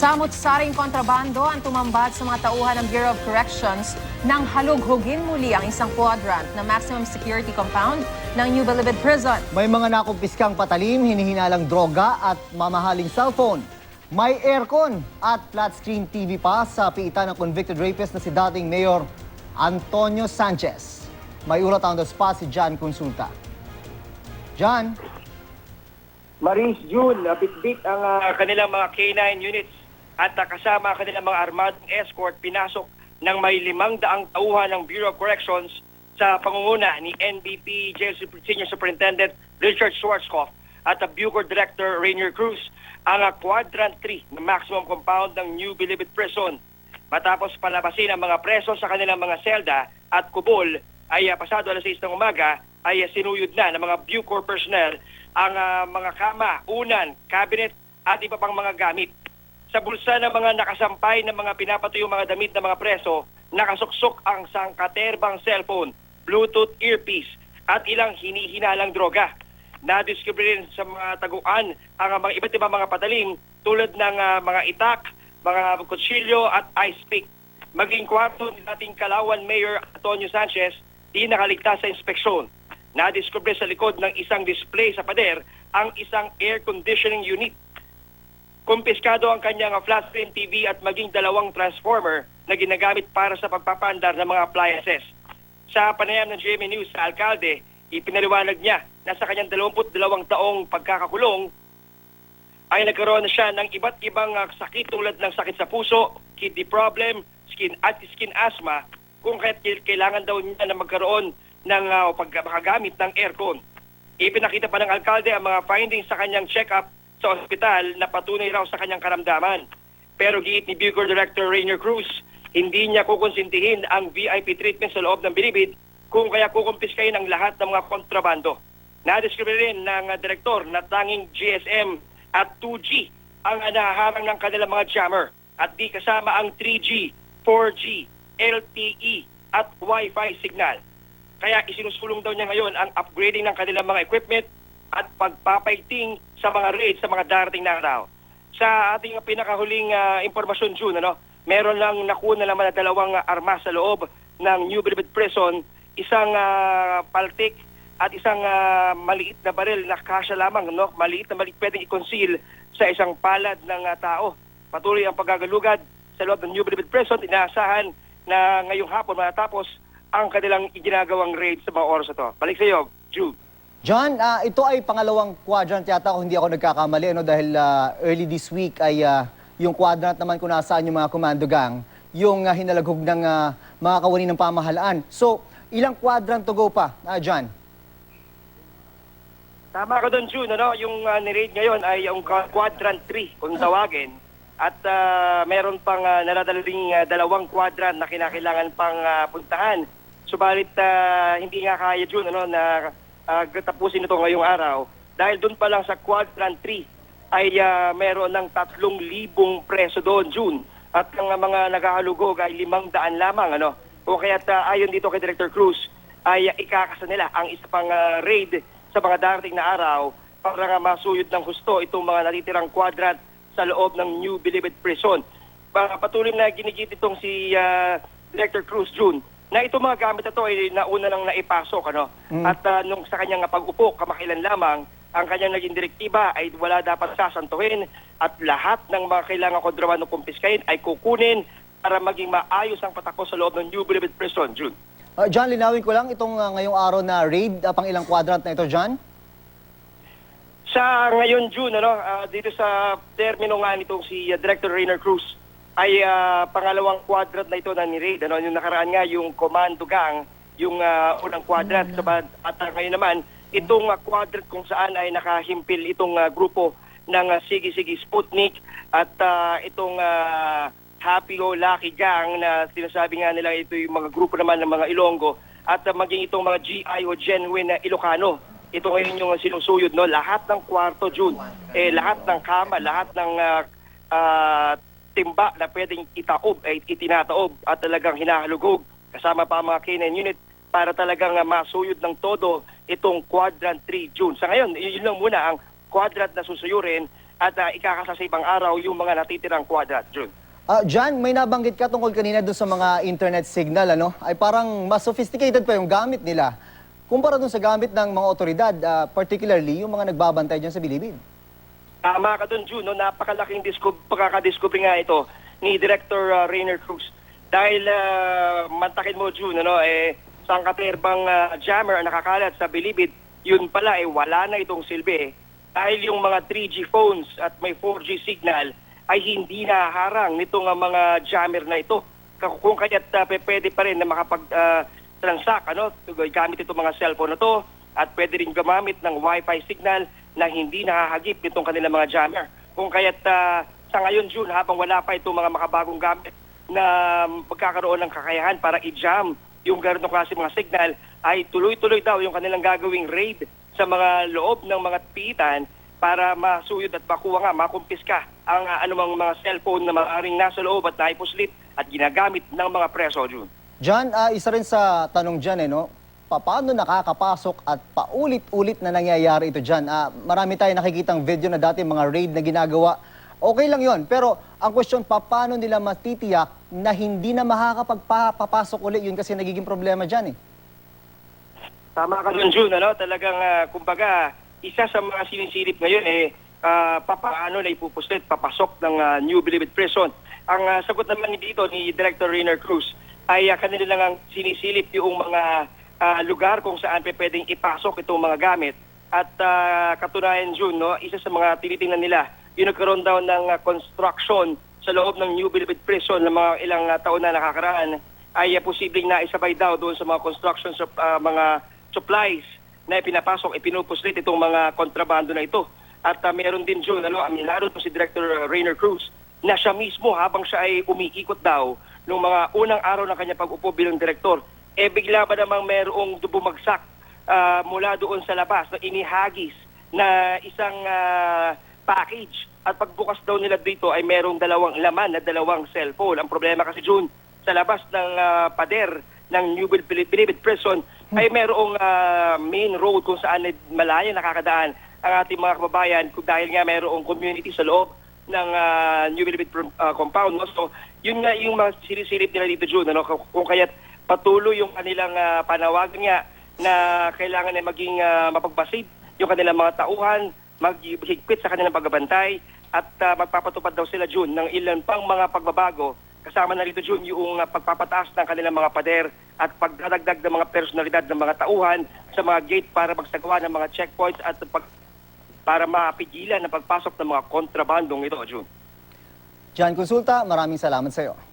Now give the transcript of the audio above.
Samot-saring kontrabando ang tumambad sa mga tauhan ng Bureau of Corrections nang halughugin muli ang isang quadrant na maximum security compound ng New Bilibid Prison. May mga nakumpiskang patalim, hinihinalang droga at mamahaling cellphone. May aircon at flat screen TV pa sa piitan ng convicted rapist na si dating Mayor Antonio Sanchez. May ulat on the spot si John Consulta. John? Maris June, uh, bitbit ang ah, kanilang mga K-9 units at uh, kasama ang kanilang mga armadong escort pinasok ng may limang daang tauhan ng Bureau of Corrections sa pangunguna ni NBP Jail Senior Superintendent Richard Schwarzkopf at Bucor Director Rainier Cruz ang Quadrant 3 na maximum compound ng New Bilibid Prison. Matapos palabasin ang mga preso sa kanilang mga selda at kubol ay ah, pasado alas 6 ng umaga ay ah, sinuyod na ng mga Bucor personnel ang ah, mga kama, unan, cabinet at iba pang mga gamit. Sa bulsa ng mga nakasampay ng mga pinapatuyong mga damit ng mga preso, nakasuksok ang sangkaterbang cellphone, Bluetooth earpiece at ilang hinihinalang droga. Nadiscover rin sa mga taguan ang mga iba't ibang mga patalim tulad ng ah, mga itak, mga kutsilyo at ice pick. Maging kwarto ni dating Kalawan Mayor Antonio Sanchez di nakaligtas sa inspeksyon. Nadiskubre sa likod ng isang display sa pader ang isang air conditioning unit. Kumpiskado ang kanyang flat screen TV at maging dalawang transformer na ginagamit para sa pagpapandar ng mga appliances. Sa panayam ng GMA News sa alkalde, ipinaliwanag niya na sa kanyang 22 taong pagkakakulong ay nagkaroon na siya ng iba't ibang ah, sakit tulad ng sakit sa puso, kidney problem, skin at skin asthma kung kaya't kailangan daw niya na magkaroon ng uh, pag makagamit ng aircon. Ipinakita pa ng alkalde ang mga findings sa kanyang check-up sa ospital na patunay raw sa kanyang karamdaman. Pero giit ni Bucor Director Rainier Cruz, hindi niya kukonsintihin ang VIP treatment sa loob ng bilibid kung kaya kukumpiskayin ang lahat ng mga kontrabando. Nadiscover rin ng direktor na tanging GSM at 2G ang nahaharang ng kanilang mga jammer at di kasama ang 3G, 4G, LTE at Wi-Fi signal. Kaya isinusulong daw niya ngayon ang upgrading ng kanilang mga equipment at pagpapaiting sa mga raids sa mga darating na araw. Sa ating pinakahuling ah, impormasyon, June, ano, meron lang nakuha na naman na dalawang armas sa loob ng New Bilibid Prison, isang ah, paltik at isang ah, maliit na baril na kasya lamang, no? maliit na maliit pwedeng i-conceal sa isang palad ng ah, tao. Patuloy ang paggagalugad sa loob ng New Bilibid Prison. Inaasahan na ngayong hapon matatapos ang kanilang iginagawang raid sa mga oras na. Balik sa iyo, Jude. John, ah, ito ay pangalawang quadrant yata kung hindi ako nagkakamali ano, dahil ah, early this week ay ah, yung quadrant naman kung nasaan yung mga commando gang, yung ah, hinalaghog ng ah, mga kawani ng pamahalaan. So, ilang quadrant to go pa, ah, John? Tama ka doon, June. Ano? Yung uh, ni-raid ngayon ay yung qua- quadrant 3 kung tawagin. At ah, meron pang uh, naradalaring ah, dalawang quadrant na kinakailangan pang ah, puntahan. Subalit ah, hindi nga kaya, June, ano, na uh, tapusin ito ngayong araw. Dahil doon pa lang sa quadrant 3 ay ah, meron ng 3,000 preso doon, June. At ang mga naghahalugog ay 500 lamang. Ano? O kaya ayon dito kay Director Cruz, ay ah, ikakasa nila ang isa pang ah, raid sa mga darating na araw para nga masuyod ng husto itong mga natitirang quadrant sa loob ng New Bilibid Prison. Pa- Patuloy na ginigit itong si ah, Director Cruz June na itong mga gamit na ito ay nauna nang naipasok. Ano? At ah, nung sa kanyang pag-upo, kamakailan lamang, ang kanyang naging direktiba ay wala dapat sasantuhin at lahat ng mga kailangan kontrabando kumpiskain ay kukunin para maging maayos ang patakbo sa loob ng New Bilibid Prison, June. Ah, John, linawin ko lang itong ah, ngayong araw na raid, ah, pang ilang quadrant na ito, John? Sa ngayon June ano ah, dito sa termino nga nitong si ah, Director Rainer Cruz ay ah, pangalawang quadrant na ito na ni-raid. Ano yung nakaraan nga yung commando gang yung ah, unang quadrant. Sabad- at ah, ngayon naman itong ah, quadrant kung saan ay nakahimpil itong ah, grupo ng ah, Sige Sige Sputnik at ah, itong ah, Happy Go Lucky Gang na sinasabi nga nila ito yung mga grupo naman ng mga Ilonggo at ah, maging itong mga GI o genuine na Ilocano. Ito ngayon yung sinusuyod no? Lahat ng kwarto June. Eh lahat ng kama lahat ng ah, ah, timba na pwedeng itaob ay itinataob at talagang hinahalugog kasama pa ang mga K9 unit para talagang ah, masuyod ng todo itong quadrant 3 June sa ngayon yun lang muna ang quadrant na susuyurin at uh, ikakasa sa ibang araw yung mga natitirang quadrant, June. Ah, John, may nabanggit ka tungkol kanina doon sa mga internet signal, ano? Ay parang mas sophisticated pa yung gamit nila. Kumpara doon sa gamit ng mga otoridad, ah, particularly yung mga nagbabantay dyan sa Bilibid. Tama ka doon, June. No? Napakalaking disco- pagkakadiscovery nga ito ni Director uh, Rainer Cruz. Dahil uh, mantakin mo, June, ano, eh, sangkaterbang uh, jammer ang nakakalat sa Bilibid, yun pala, eh, wala na itong silbi. Eh. Dahil yung mga 3G phones at may 4G signal ay hindi naharang nitong uh, mga jammer na ito. Kung kaya't uh, pwede pa rin na makapag uh, ano, gamit itong mga cellphone na to at pwede rin gumamit ng Wi-Fi signal na hindi nakahagip nitong kanilang mga jammer. Kung kaya't ah, sa ngayon, June, habang wala pa itong mga makabagong gamit na magkakaroon ng kakayahan para i-jam yung ganitong klase mga signal, ay tuloy-tuloy daw yung kanilang gagawing raid sa mga loob ng mga piitan para masuyod at makuha nga, makumpiska ang ah, anumang mga cellphone na maaaring nasa loob at naipuslit at ginagamit ng mga preso, June. John, ah, isa rin sa tanong dyan, eh, no? Pa- Paano nakakapasok at paulit-ulit na nangyayari ito dyan? Ah, marami tayong nakikitang video na dati mga raid na ginagawa. Okay lang yon pero ang question, pa, paano nila matitiyak na hindi na makakapagpapasok ulit yun kasi nagiging problema dyan eh. Tama ka dun, June. Ano? Talagang, ah, kumbaga, isa sa mga sinisilip ngayon eh, ah, papaano na ipupuslit, papasok ng ah, New Bilibid Prison. Ang ah, sagot naman dito ni Director Rainer Cruz ay uh, kanila lang ang sinisilip yung mga ah, lugar kung saan pwedeng ipasok itong mga gamit. At ah, katunayan, June, no, isa sa mga tinitingnan nila, yung nagkaroon daw ng ah, construction sa loob ng New Bilibid Prison ng mga ilang ah, taon na nakakaraan ay uh, posibleng naisabay daw doon sa mga construction sa ah, mga supplies na ipinapasok, ipinupuslit itong mga kontrabando na ito. At ah, meron din, June, ano, aminado to si Director Rainer Cruz na siya mismo habang siya ay umiikot daw nung mga unang araw ng kanya pag-upo bilang direktor, eh bigla ba namang merong bumagsak ah, mula doon sa labas na inihagis na isang ah, package at pagbukas daw nila dito ay merong dalawang laman na dalawang cellphone. Ang problema kasi June, sa labas ng ah, pader ng New Bil- Bilibid Prison ay merong ah, main road kung saan ay malaya nakakadaan ang ating mga kababayan dahil nga merong community sa loob ng ah, New Bilibid ah, compound. No? So, yun nga yung mga sinisilip nila dito, June. Ano? Kung kaya't patuloy yung kanilang ah, panawagan nga na kailangan ay maging ah, mapagbasid yung kanilang mga tauhan, maghigpit sa kanilang pagbabantay at ah, magpapatupad daw sila, June, ng ilan pang mga pagbabago Kasama na rito, June, yung ah, pagpapataas ng kanilang mga pader at pagdadagdag ng mga personalidad ng mga tauhan sa mga gate para magsagawa ng mga checkpoints at pag, para mapigilan ang pagpasok ng mga kontrabandong ito, June. John Consulta, maraming salamat sa iyo.